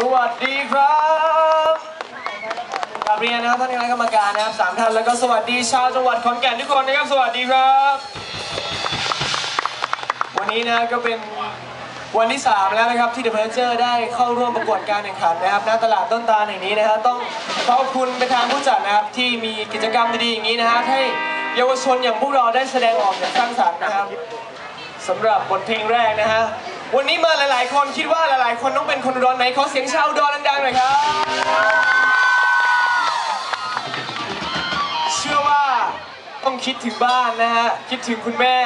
สวัสดีครับกราบเรียนนะครับท่านคณะกรรมการนะครับสามท่านแล้วก็สวัสดีชาวจังหวัดขอนแก่นทุกคนนะครับ สวัสดีครับ วันนี้นะก็เป็นวันที่ 3 แล้วนะครับที่ The p e r c h e r ได้เข้าร่วมประกวดการแข่งขันนะครับณตลาดต้นตาลแห่งนี้นะครับต้องขอบคุณไปทางผู้จัดนะครับที่มีกิจกรรมดีๆอย่างนี้นะฮะให้เยาวชนอย่างพวกเราได้แสดงออกอย่างสร้างสรรค์นะครับสำหรับบทเพลงแรกนะฮะ วันนี้มาหลาย ๆ คนคิดว่าหลาย ๆ คนต้องเป็นคนอุดรไหนขอเสียงชาวอุดรดัง ๆ หน่อยครับ เชื่อว่าต้องคิดถึงบ้านนะฮะ คิดถึงคุณแม่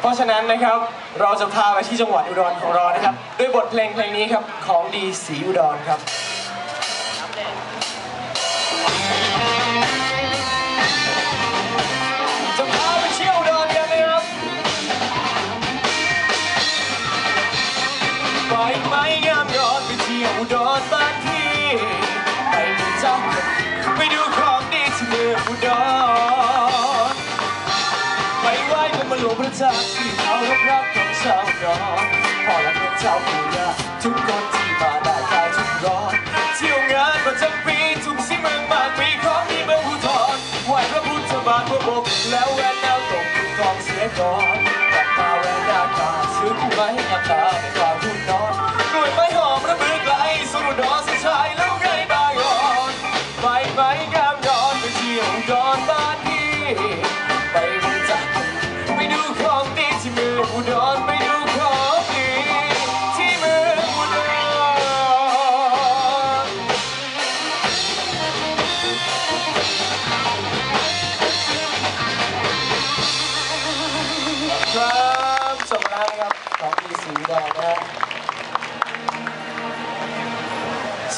เพราะฉะนั้นนะครับเราจะพาไปที่จังหวัดอุดรของเรานะครับ ด้วยบทเพลงเพลงนี้ครับ ของดีศรีอุดรครับ ร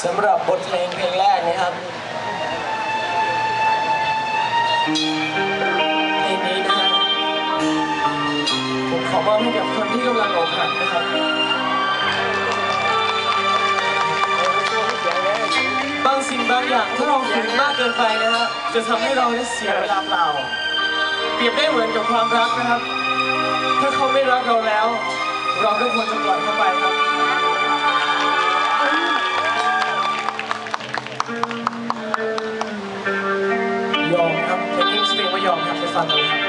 สำหรับบทเพลงเพลงแรกนะครับเพลงนี้นะผมขอมอบให้กับคนที่กำลังอกหักนะครับบางสิ่งบางอย่างถ้าเราฝืนมากเกินไปนะฮะจะทำให้เราได้เสียเวลาเปล่า เปรียบได้เหมือนกับความรักนะครับ ถ้าเขาไม่รักเราแล้ว เราก็ควรจะปล่อยเขาไปครับา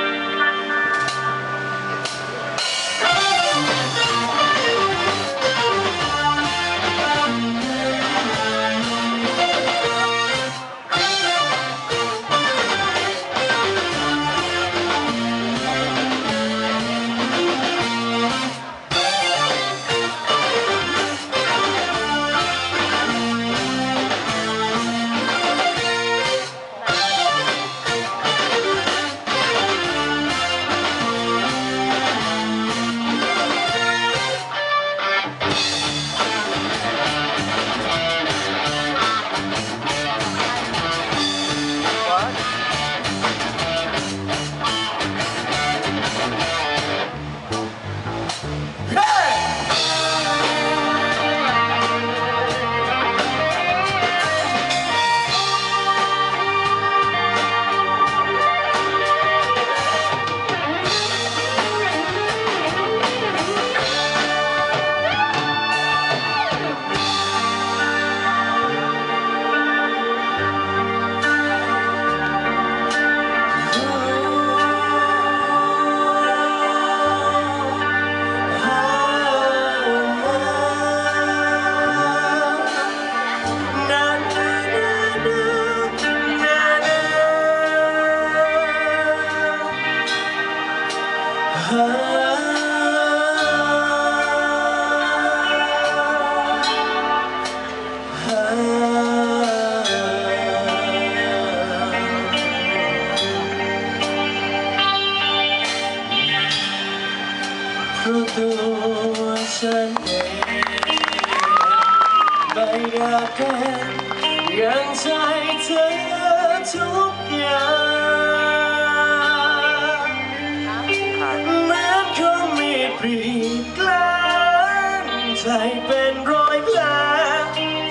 นใจเป็นรอยแผล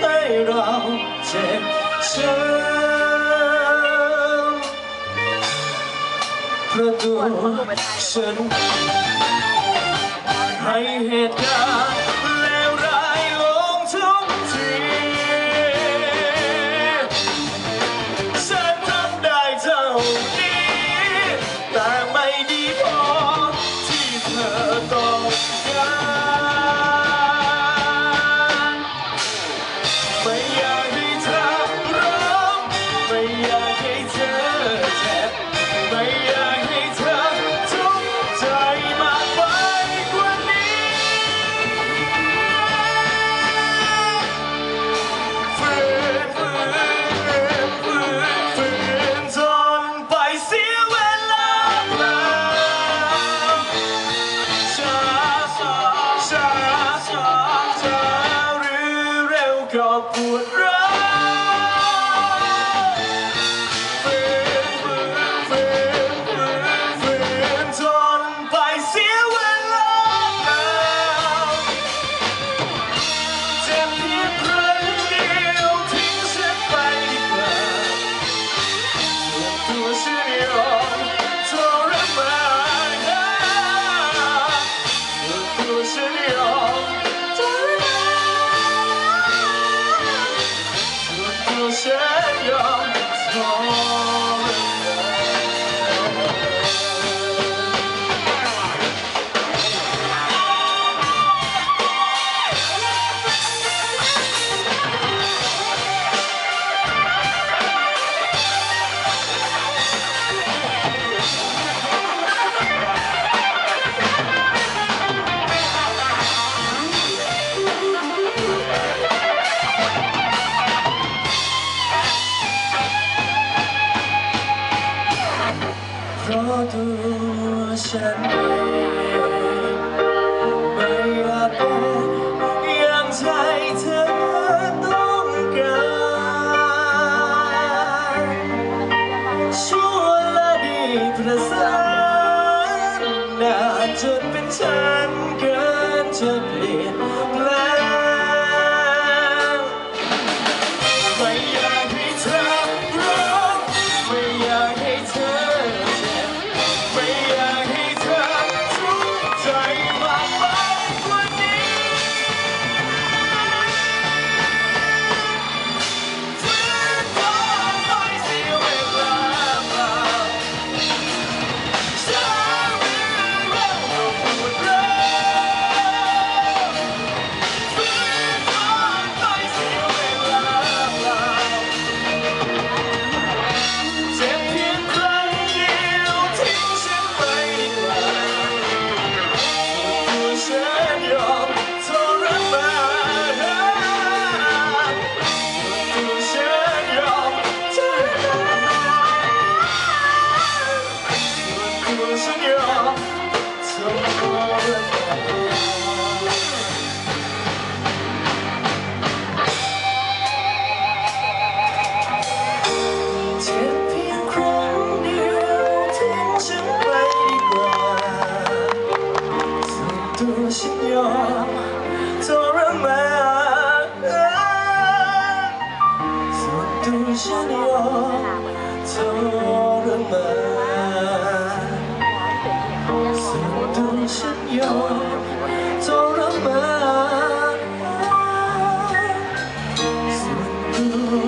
ให้เราเจ็บช้ำเพราะตัวฉันให้เหตุการณ์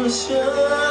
ตั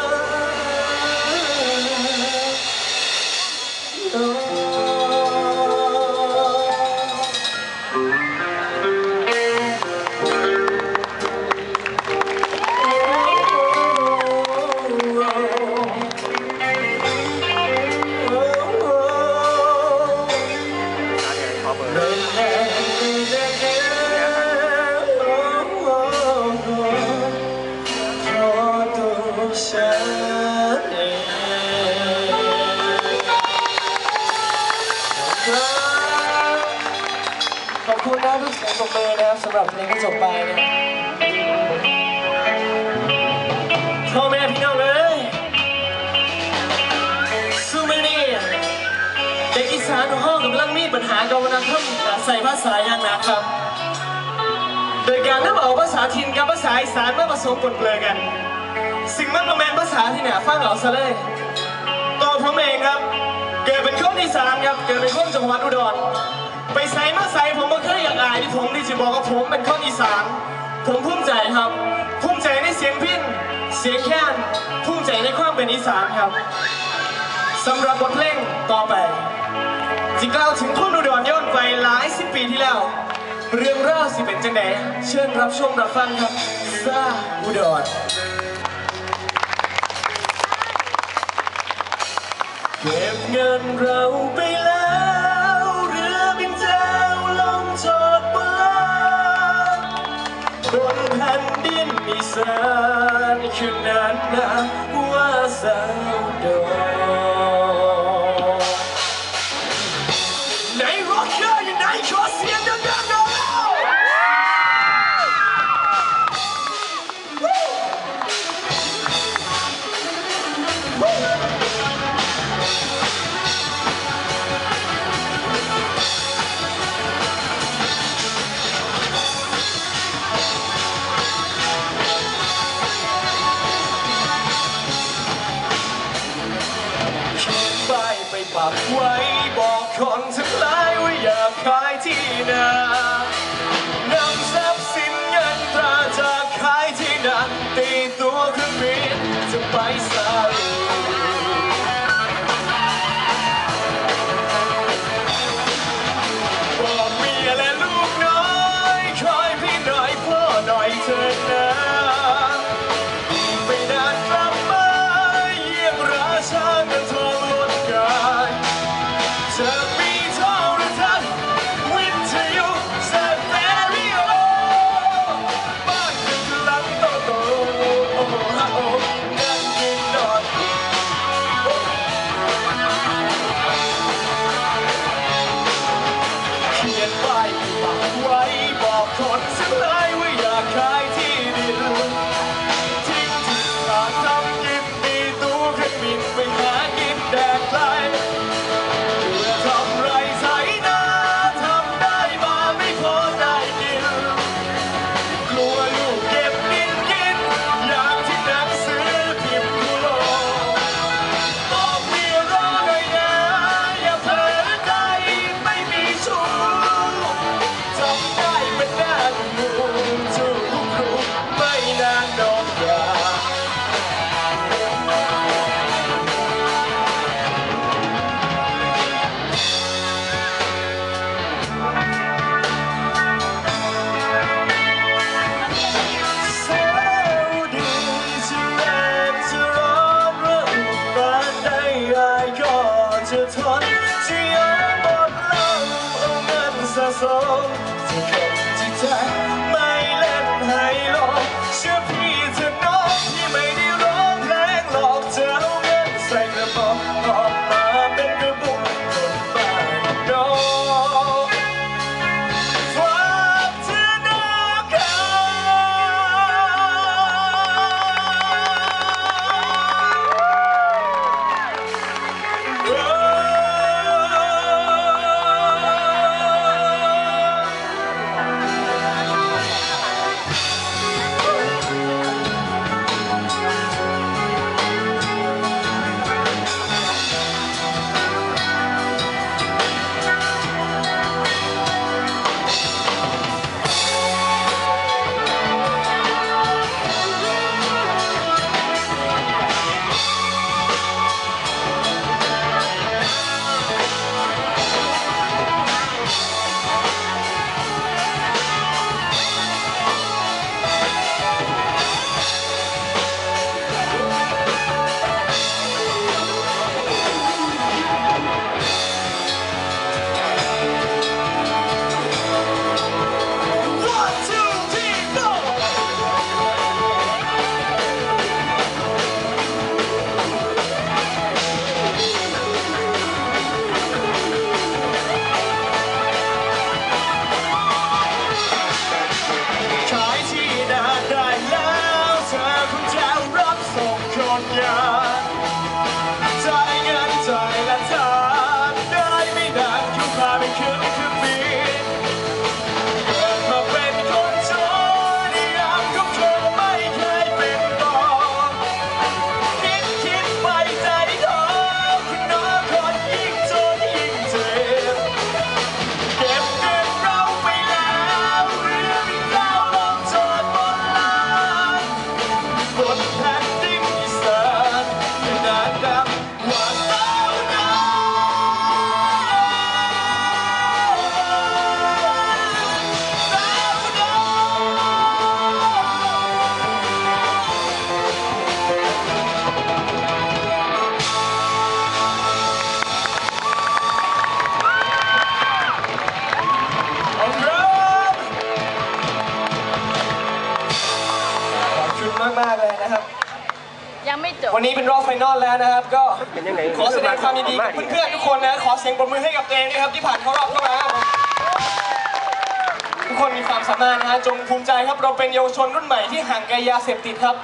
ขอบคุณนะทุกเสียงปรบมือนะครับสำหรับเพลงที่จบไปนะพ่อแม่พี่น้องเอ้ยสู้ไม่ดีเด็กอีสานห้องกำลังมีปัญหากับวัฒนธรรมใส่ภาษาอย่างหนักครับ โดยการนำเอาภาษาถิ่นกับภาษาอีสานมาผสมปนเปื้อนกัน สิ่งมันประแมนภาษาที่เนี่ยฟังเอาซะเลยตัวผมเองครับ เกิดเป็นคนอีสานครับ เกิดเป็นคนจังหวัดอุดร ใส่มาใส่ผมก็เคยอยากอายที่ผมที่จะบอกว่าผมเป็นคนอีสาน ผมภูมิใจครับ ภูมิใจในเสียงพินเสียงแค้นภูมิใจในความเป็นอีสานครับสำหรับบทเพลงต่อไปจิกล่าวถึงคนอุดรย้อนไปหลายสิบปีที่แล้ว เรื่องราวสิเป็นจังไดเชิญรับชมรับฟังครับซาอุดรเก็บเงินเราไปแล้ว นอีสา chưa thoát, chỉ ở một lòng ông ngân xa xôi. Chỉ cần chỉ trái bay lên hai lỗ chưa ไม่จบ วันนี้เป็นรอบไฟนอลแล้วนะครับ ก็เป็นยังไงขอแสดงความยินดีกับเพื่อนๆทุกคนนะ ขอเสียงปรบมือให้กับตัวเองนะครับที่ผ่านเข้ารอบเข้ามาครับผมทุกคนมีความสามารถนะฮะจงภูมิใจครับเราเป็นเยาวชนรุ่นใหม่ที่ห่างไกลยาเสพติดครับ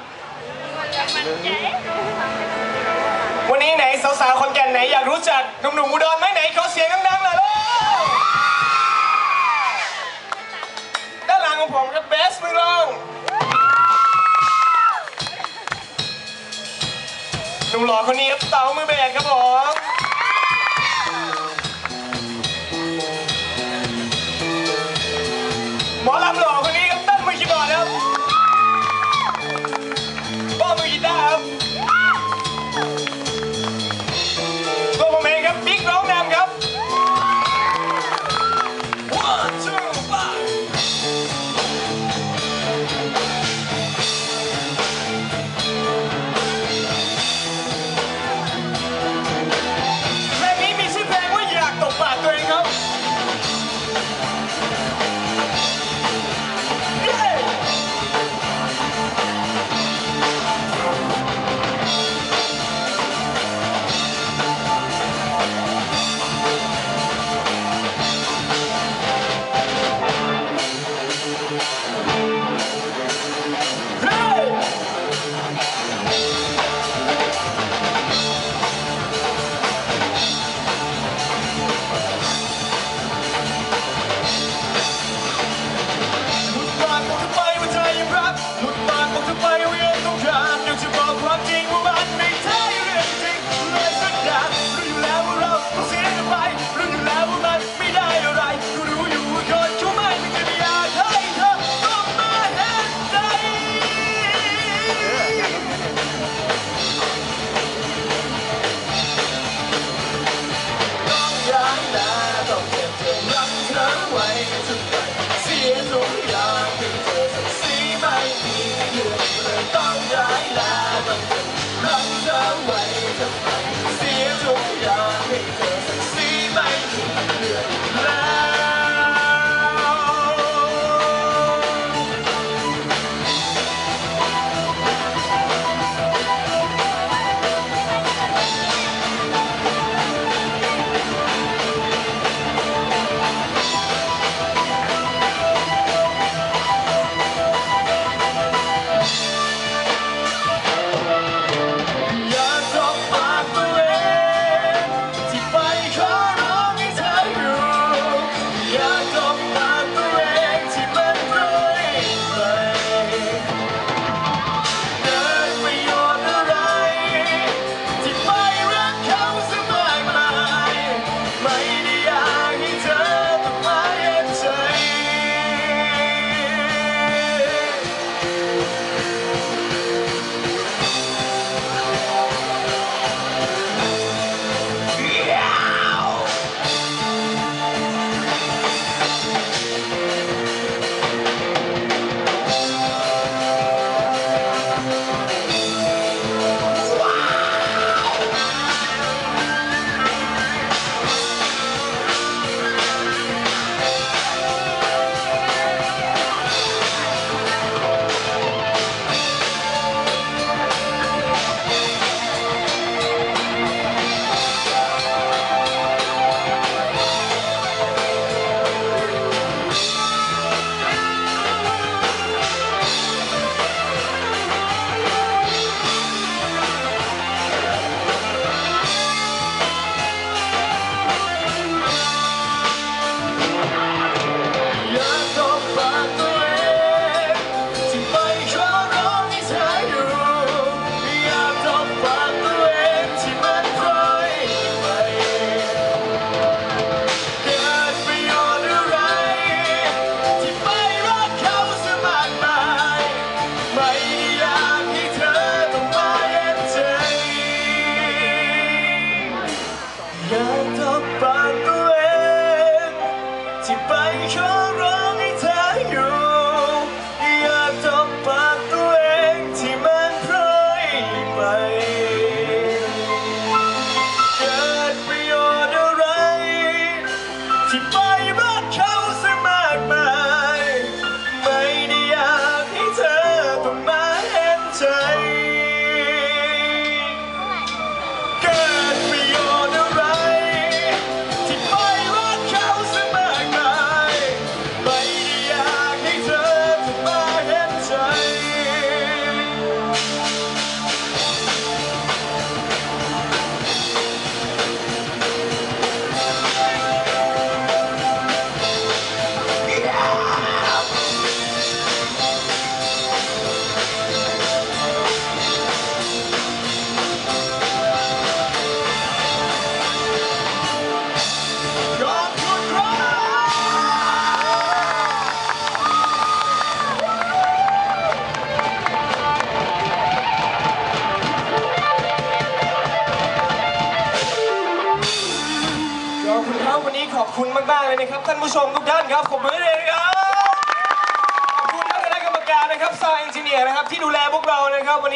วันนี้ไหนสาวๆคนแก่นไหนอยากรู้จักหนุ่มๆอุดรไหมไหนขอเสียงดังๆหน่อยเลยด้านหลังของผมครับเบสมือลอง หนุ่มหล่อคนนี้ครับเต๋ามือเบสครับผมหม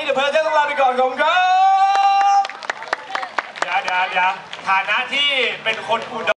เดี๋ยวเพิร์ลจะต้องลาไปก่อนขอบคุณครับ เดี๋ยวเดี๋ยวเดี๋ยวฐานะที่เป็นคนอุดร